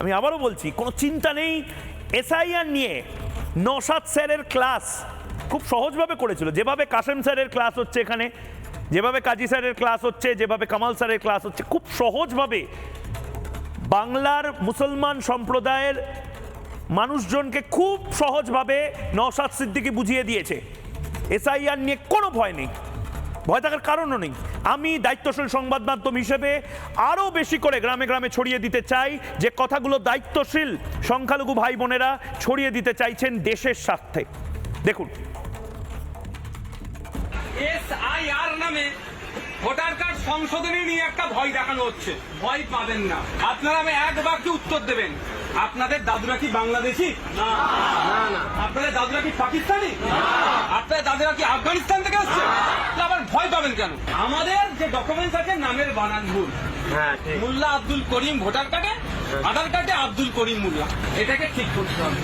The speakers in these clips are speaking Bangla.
আমি আবারও বলছি, কোনো চিন্তা নেই। এসআইআর নিয়ে নসাদ স্যারের ক্লাস খুব সহজভাবে করেছিল। যেভাবে কাসেম স্যারের ক্লাস হচ্ছে এখানে, যেভাবে কাজী স্যারের ক্লাস হচ্ছে, যেভাবে কামাল স্যারের ক্লাস হচ্ছে, খুব সহজভাবে বাংলার মুসলমান সম্প্রদায়ের মানুষজনকে খুব সহজভাবে নওশাদ সিদ্দিকি বুঝিয়ে দিয়েছে। এসআইআর নিয়ে কোনো ভয় নেই। ভয় থাকার কারণও নেই। আমি দায়িত্বশীল সংবাদ মাধ্যম হিসেবে আরও বেশি করে গ্রামে গ্রামে ছড়িয়ে দিতে চাই যে কথাগুলো দায়িত্বশীল সংখ্যালঘু ভাই বোনেরা ছড়িয়ে দিতে চাইছেন দেশের স্বার্থে। দেখুন। এসআইআর নামে ভোটার কার্ড সংশোধনী নিয়ে একটা ভয় দেখানো হচ্ছে। ভয় পাবেন না। আপনারা আমি এক বাক্যে উত্তর দেবেন। আপনাদের দাদুরা কি বাংলাদেশি? না। না না আপনাদের দাদুরা কি পাকিস্তানি? আপনাদের দাদুরা কি আফগানিস্তান থেকে আসছে? আবার ভয় পাবেন কেন? আমাদের যে ডকুমেন্টস আছে নামের বানান ভুল। মোল্লা আব্দুল করিম ভোটার কার্ডে আধার কার্ডে আব্দুল করিম মোল্লা। এটাকে ঠিক করতে হবে।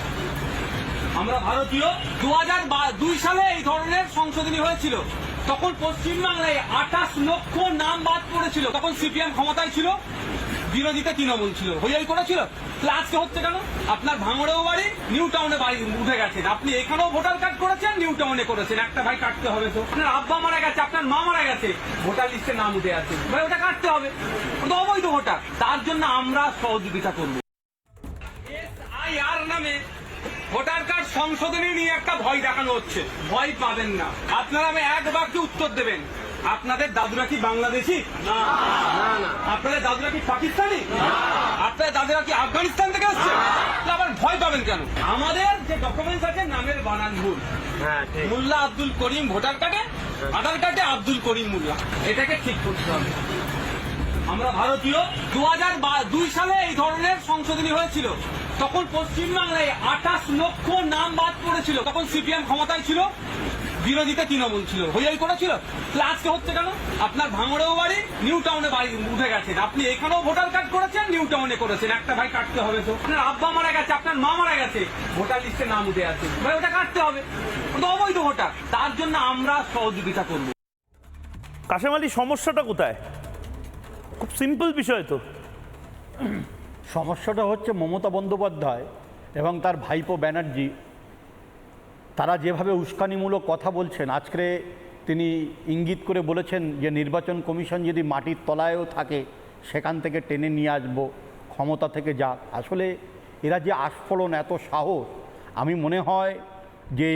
আমরা ভারতীয় দু হাজার দুই সালে এই ধরনের সংশোধনী হয়েছিল। তখন পশ্চিমবাংলায় আঠাশ লক্ষ নাম বাদ পড়েছিল। তখন সিপিএম ক্ষমতায় ছিল। বিরোধীতে তৃণমূল ছিল? হইয়াই করেছিল? আজকে হচ্ছে কেন? আপনার ভাঙড়েও বাড়ি, নিউ টাউনে বাড়ি উঠে গেছেন। আপনি এখানেও ভোটার কার্ড করেছেন, নিউ টাউনে করেছেন। একটা ভাই কাটতে হবে তো। আপনার আব্বা মারা গেছে, আপনার মা মারা গেছে। ভোটার লিস্টে নাম উঠে আছে। ভাই, ওটা কাটতে হবে। ওটা অবৈধ ভোটার। তার জন্য আমরা সহযোগিতা করব। এসআইআর নামে ভোটার কার্ড সংশোধনী নিয়ে একটা ভয় দেখানো হচ্ছে। ভয় পাবেন না। আপনারা আমি এক বাক্যে উত্তর দেবেন। আপনাদের দাদুরা কি বাংলাদেশি? না। আপনাদের দাদুরা কি পাকিস্তানি? আপনাদের দাদুরা কি আফগানিস্তান থেকে আসছে আবার ভয় পাবেন কেন? আমাদের যে ডকুমেন্টস আছে নামের বানান ভুল মোল্লা আব্দুল করিম ভোটার কার্ডে আধার কার্ডে আব্দুল করিম মোল্লা। এটাকে ঠিক করতে হবে। আমরা ভারতীয় দু হাজার দুই সালে এই ধরনের সংশোধনী হয়েছিল। তখন পশ্চিমবাংলায় আঠাশ লক্ষ নাম বাদ পড়েছিল। তখন সিপিএম ক্ষমতায় ছিল। বিরোধীতে তৃণমূল ছিল হইয়াই করেছিল আজকে হচ্ছে কেন? আপনার ভাঙড়েও বাড়ি নিউ টাউনে বাড়ি উঠে গেছেন। আপনি এখানেও ভোটার কার্ড করেছেন নিউ টাউনে করেছেন। একটা ভাই কাটতে হবে তো। আপনার আব্বা মারা গেছে আপনার মা মারা গেছে। ভোটার লিস্টে নাম উঠে আছে। ভাই ওটা কাটতে হবে। ওটা অবৈধ ভোটার তার জন্য আমরা সহযোগিতা করব। কাশেম আলী সমস্যাটা কোথায়? খুব সিম্পল বিষয় তো। সমস্যাটা হচ্ছে মমতা বন্দ্যোপাধ্যায় এবং তার ভাইপো ব্যানার্জি তারা যেভাবে উস্কানিমূলক কথা বলছেন, আজকে তিনি ইঙ্গিত করে বলেছেন যে নির্বাচন কমিশন যদি মাটির তলায়ও থাকে, সেখান থেকে টেনে নিয়ে আসব, ক্ষমতা থেকে যাক। আসলে এরা যে আস্ফলন এত সাহস, আমি মনে হয় যে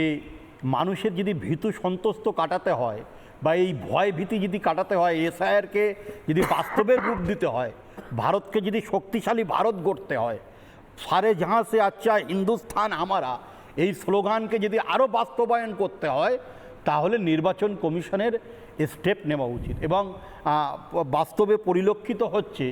মানুষের যদি ভীতু সন্তুষ্ট কাটাতে হয় বা এই ভয় ভীতি যদি কাটাতে হয়, এসআইআরকে যদি বাস্তবের রূপ দিতে হয়, ভারতকে যদি শক্তিশালী ভারত গড়তে হয় সারে জাহাঁ সে আচ্ছা হিন্দুস্থান আমারা এই স্লোগানকে যদি আরও বাস্তবায়ন করতে হয়, তাহলে নির্বাচন কমিশনের স্টেপ নেওয়া উচিত। এবং বাস্তবে পরিলক্ষিত হচ্ছে,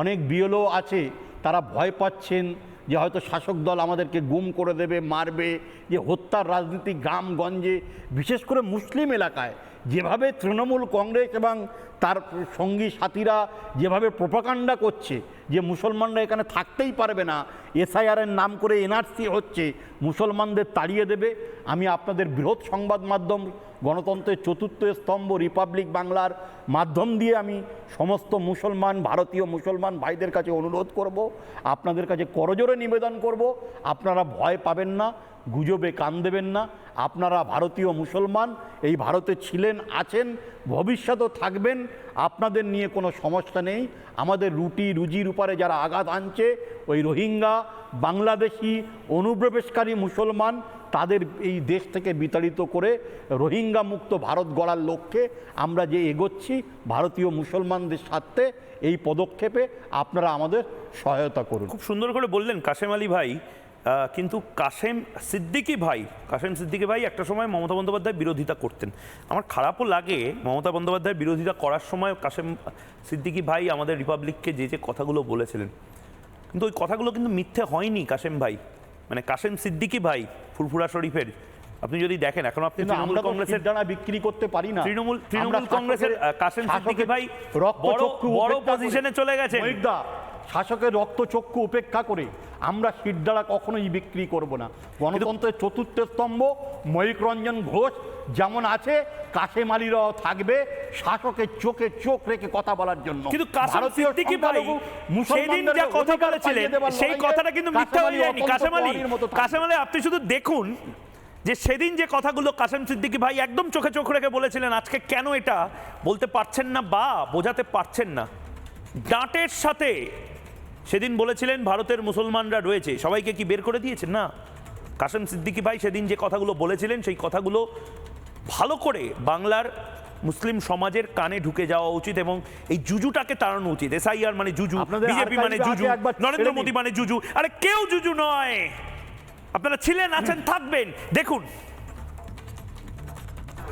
অনেক বিএলও আছে, তারা ভয় পাচ্ছেন যে হয়তো শাসক দল আমাদেরকে গুম করে দেবে, মারবে, যে হত্যার রাজনীতি গ্রামগঞ্জে, বিশেষ করে মুসলিম এলাকায় যেভাবে তৃণমূল কংগ্রেস এবং তার সঙ্গী সাথীরা যেভাবে প্রোপাকাণ্ডা করছে, যে মুসলমানরা এখানে থাকতেই পারবে না এসআইআরের নাম করে এনআরসি হচ্ছে, মুসলমানদের তাড়িয়ে দেবে। আমি আপনাদের বৃহৎ সংবাদ মাধ্যম, গণতন্ত্রের চতুর্থ স্তম্ভ, রিপাবলিক বাংলার মাধ্যম দিয়ে আমি সমস্ত মুসলমান, ভারতীয় মুসলমান ভাইদের কাছে অনুরোধ করব, আপনাদের কাছে করজোরে নিবেদন করব, আপনারা ভয় পাবেন না। গুজবে কান দেবেন না। আপনারা ভারতীয় মুসলমান, এই ভারতে ছিলেন, আছেন, ভবিষ্যতেও থাকবেন, আপনাদের নিয়ে কোনো সমস্যা নেই। আমাদের রুটি রুজির উপরে যারা আঘাত আনছে, ওই রোহিঙ্গা, বাংলাদেশি, অনুপ্রবেশকারী মুসলমান, তাদের এই দেশ থেকে বিতাড়িত করে রোহিঙ্গা মুক্ত ভারত গড়ার লক্ষ্যে আমরা যে এগোচ্ছি, ভারতীয় মুসলমানদের স্বার্থে এই পদক্ষেপে আপনারা আমাদের সহায়তা করুন। খুব সুন্দর করে বললেন কাশেম আলী ভাই কিন্তু কাশেম সিদ্দিকী ভাই কাশেম সিদ্দিকী ভাই একটা সময় মমতা বন্দ্যোপাধ্যায় বিরোধিতা করতেন। আমার খারাপও লাগে মমতা বন্দ্যোপাধ্যায় বিরোধিতা করার সময় কাশেম সিদ্দিকী ভাই আমাদের রিপাবলিককে যে যে কথাগুলো বলেছিলেন। কিন্তু ওই কথাগুলো কিন্তু মিথ্যে হয়নি কাশেম ভাই। মানে কাশেম সিদ্দিকী ভাই ফুরফুরা শরীফের আপনি যদি দেখেন এখন আপনি তৃণমূল আমরা কংগ্রেসের শিরদাঁড়া বিক্রি করতে পারি না। তৃণমূল তৃণমূল কংগ্রেসের কাশেম সিদ্দিকী ভাই বড় বড় পজিশনে চলে গেছেন। মহিউদ্দা, শাসকের রক্ত চক্ষু উপেক্ষা করে। আমরা দ্বারা কখনোই বিক্রি করব না। গণতন্ত্রের চতুর্থ স্তম্ভ ময়ূক রঞ্জন ঘোষ যেমন আছে কাশেম আলীরাও থাকবে শাসকের চোখে চোখ রেখে কথা বলার জন্য। কিন্তু কাসেম ভারতীয় সিদ্দিকী ভাই সেদিন যা কথা বলেছিলেন সেই কথাটা কিন্তু মিথ্যা কাশেম হয়ে যায়নি। কাসেম আলী থাকবে। আলী আপনি শুধু দেখুন যে সেদিন যে কথাগুলো কাসেম সিদ্দিকী ভাই একদম চোখে চোখ রেখে বলেছিলেন আজকে কেন এটা বলতে পারছেন না বা বোঝাতে পারছেন না। ডাঁটের সাথে সেদিন বলেছিলেন ভারতের মুসলমানরা রয়েছে। সবাইকে কি বের করে দিয়েছেন? না। কাসেম সিদ্দিকী ভাই সেদিন যে কথাগুলো বলেছিলেন সেই কথাগুলো ভালো করে বাংলার মুসলিম সমাজের কানে ঢুকে যাওয়া উচিত এবং এই জুজুটাকে তাড়ানো উচিত। এসআইআর মানে জুজু বিজেপি মানে জুজু নরেন্দ্র মোদী মানে জুজু। আরে কেউ জুজু নয়। আপনারা ছিলেন আছেন থাকবেন। দেখুন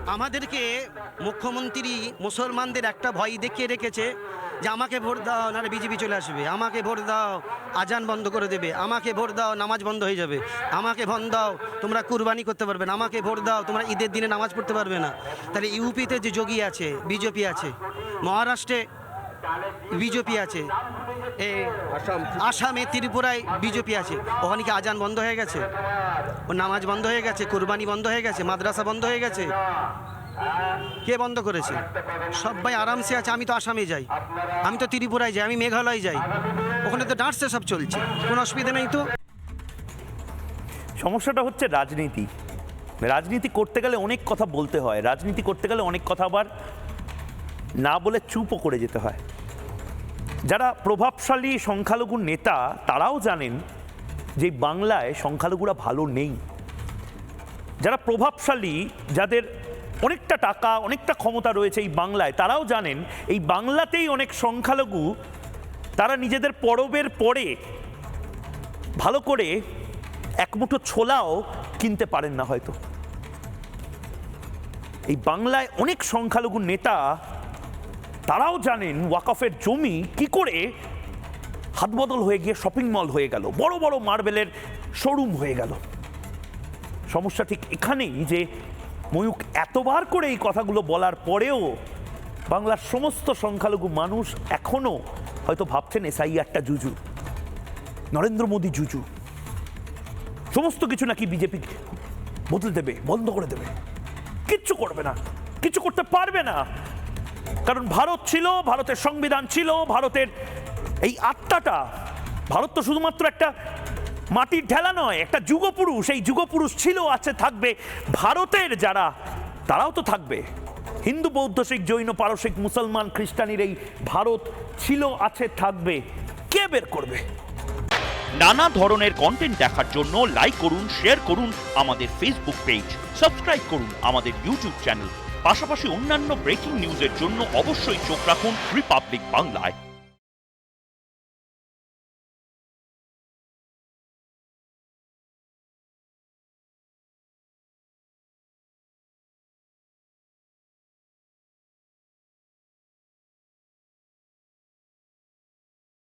আমাদেরকে মুখ্যমন্ত্রী মুসলমানদের একটা ভয় দেখিয়ে রেখেছে যে আমাকে ভোট দাও নাহলে বিজেপি চলে আসবে। আমাকে ভোট দাও আজান বন্ধ করে দেবে। আমাকে ভোট দাও নামাজ বন্ধ হয়ে যাবে। আমাকে ভোট দাও তোমরা কুরবানি করতে পারবে না। আমাকে ভোট দাও তোমরা ঈদের দিনে নামাজ পড়তে পারবে না। তাহলে ইউপিতে যে যোগী আছে বিজেপি আছে মহারাষ্ট্রে বিজেপি আছে এ আসামে ত্রিপুরায় বিজেপি আছে। ওখানে কি আজান বন্ধ হয়ে গেছে? নামাজ বন্ধ হয়ে গেছে, কুরবানি বন্ধ হয়ে গেছে, মাদ্রাসা বন্ধ হয়ে গেছে। কে বন্ধ করেছে? সবাই আরামসে আছে, আমি তো আসামে যাই। আমি তো ত্রিপুরায় যাই, আমি মেঘালয় যাই। ওখানে তো ডান্সে সব চলছে, কোনো অসুবিধা নেই তো? সমস্যাটা হচ্ছে রাজনীতি। রাজনীতি করতে গেলে অনেক কথা বলতে হয়, রাজনীতি করতে গেলে অনেক কথা আবার না বলে চুপও করে যেতে হয়। যারা প্রভাবশালী, সংখ্যালঘু নেতা, তারাও জানেন যে বাংলায় সংখ্যালঘুরা ভালো নেই। যারা প্রভাবশালী, যাদের অনেকটা টাকা, অনেকটা ক্ষমতা রয়েছে এই বাংলায়, তারাও জানেন এই বাংলাতেই অনেক সংখ্যালঘু, তারা নিজেদের পরবের পরে ভালো করে এক মুঠো ছোলাও কিনতে পারেন না হয়তো। এই বাংলায় অনেক সংখ্যালঘু নেতা, তারাও জানেন ওয়াকফের জমি কি করে হাতবদল হয়ে গিয়ে শপিং মল হয়ে গেল। বড় বড় মার্বেলের শোরুম হয়ে গেল। সমস্যা ঠিক এখানেই যে ময়ূক এতবার করে এই কথাগুলো বলার পরেও বাংলার সমস্ত সংখ্যালঘু মানুষ এখনও হয়তো ভাবছেন এসআইআরটা জুজু, নরেন্দ্র মোদী জুজু। সমস্ত কিছু নাকি বিজেপি বদলে দেবে, বন্ধ করে দেবে। কিচ্ছু করবে না, কিছু করতে পারবে না। কারণ ভারত ছিল, ভারতের সংবিধান ছিল, ভারতের এই আত্মাটা, ভারত তো শুধুমাত্র একটা মাটির ঢেলা নয়, একটা যুগপুরুষ, এই যুগপুরুষ ছিল, আছে, থাকবে। ভারতের যারা, তারাও তো থাকবে। হিন্দু, বৌদ্ধ, শিখ, জৈন পারসিক মুসলমান, খ্রিস্টানির এই ভারত ছিল, আছে, থাকবে। কে বের করবে? নানা ধরনের কন্টেন্ট দেখার জন্য লাইক করুন শেয়ার করুন আমাদের ফেসবুক পেজ সাবস্ক্রাইব করুন আমাদের ইউটিউব চ্যানেল পাশাপাশি অন্যান্য ব্রেকিং নিউজের জন্য অবশ্যই চোখ রাখুন রিপাবলিক বাংলায়